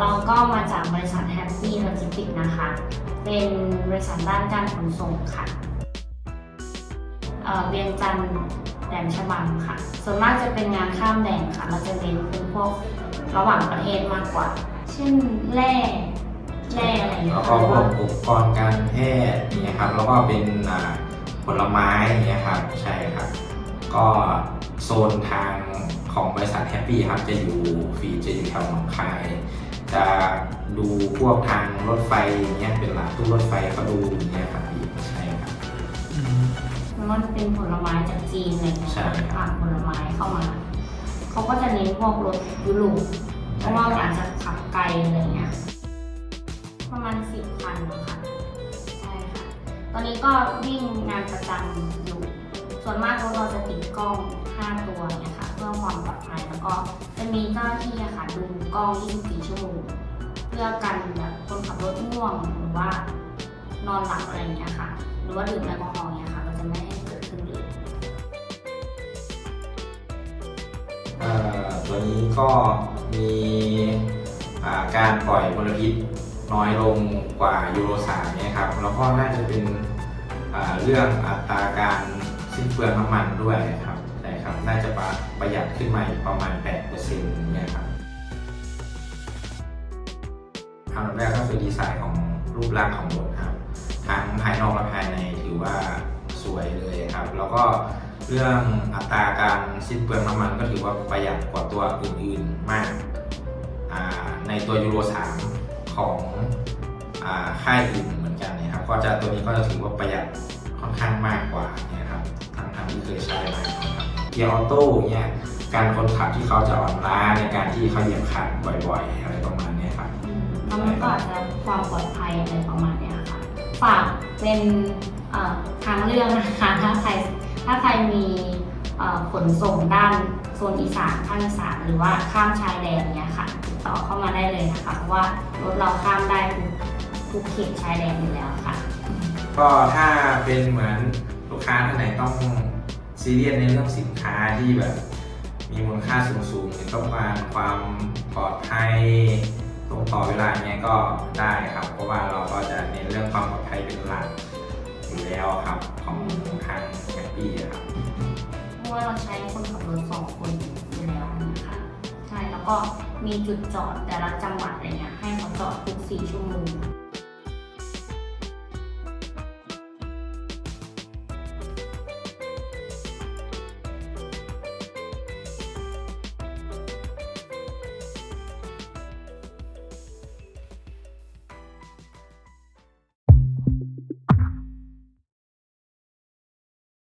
เราก็มาจากบริษัทแฮปปี้โลจิสติกนะคะ เป็นบริษัทด้านการขนส่งค่ะเวียงจันทร์แดนฉบังค่ะ ส่วนมากจะเป็นงานข้ามแดนค่ะ เราจะเน้นเป็นพวกระหว่างประเทศมากกว่า เช่นแร่แร่อะไรอย่างเงี้ยแล้วก็พวกอุปกรณ์การแพทย์นี่ครับ แล้วก็เป็นผลไม้นี่ครับ ใช่ครับ ก็โซนทาง ษัทแฮปปี้ครับจะอยู่ฟรีจะอยู่แถวหนองคาย จะดูพวกทางรถไฟอย่างเงี้ยเป็นหลักตู้รถไฟเขาดูอย่างเงี้ยครับพี่ใช่ครับ มันก็จะเป็นผลไม้จากจีนอะไรอย่างเงี้ยใช่ครับ ผ่านผลไม้เข้ามา เขาก็จะเน้นพวกรถยุโรปเพราะว่าอาจจะขับไกลอะไรเงี้ย ประมาณสิบคันนะคะใช่ค่ะ ตอนนี้ก็วิ่งงานประจำอยู่ ส่วนมากรถเราจะติดกล้อง 5 ตัวเนี่ยค่ะเพื่อความปลอดภัยแล้วก็จะมีเจ้าหน้าที่อะค่ะดูกล้อง 24 ชั่วโมง เพื่อกันแบบคนขับรถง่วงหรือว่านอนหลับอะไรอย่างเงี้ยค่ะ หรือว่าดื่มแอลกอฮอล์เนี่ยค่ะเราจะไม่ให้เกิดขึ้นเลยตัวนี้ก็มีการปล่อยมลพิษน้อยลงกว่ายูโร3เนี่ยครับแล้วก็น่าจะเป็นเรื่องอัตราการสิ้นเปลืองน้ำมันด้วยครับ น่าจะประประหยัดขึ้นมาประมาณ8%เนี่ยครับอันดับแรกก็คือดีไซน์ของรูปร่างของรถครับ ทั้งภายนอกและภายในถือว่าสวยเลยครับ แล้วก็เรื่องอัตราการสิ้นเปลืองน้ำมันก็ถือว่าประหยัดกว่าตัวอื่นๆมากาในตัวยูโร3ของอค่ายอื่นเหมือนกันนะครับ ก็จะตัวนี้ก็จะถือว่าประหยัดค่อนข้างมากกว่าเนี่ยครับทั้งทางๆที่เคยใช้มา กียร์ออโต้เนี่ยการคนขับที่เขาจะอ่อนล้าในการที่เขาเหยียบคันบ่อยๆ อะไรประมาณเนี้ยครับแล้วมันก็อาจจะความปลอดภัยอะไรประมาณเนี้ยค่ะ ฝากเป็นเอ่อทางเลือกนะคะถ้าใครถ้าใครมีเอ่อขนส่งด้านโซนอีสานภาคอีสานหรือว่าข้ามชายแดนเนี้ยค่ะติดต่อเข้ามาได้เลยนะคะเพราะว่ารถเราข้ามได้ทุกทุกเขตชายแดนอยู่แล้วค่ะ ก็ถ้าเป็นเหมือนลูกค้าท่านไหนต้อง ซีเรียสในเรื่องสินค้าที่แบบ มีมูลค่าสูงๆหรือต้องการความปลอดภัยตรงต่อเวลาเนี้ยก็ได้ครับ เพราะว่าเราก็จะเน้นเรื่องความปลอดภัยเป็นหลักอยู่แล้วครับ ของทางแฮปปี้ครับเพราะว่าเราใช้คนขับรถสองคนอยู่แล้วนะคะใช่แล้วก็มีจุดจอดแต่ละจังหวัดอะไรเงี้ยให้เขาจอดทุกสี่ชั่วโมง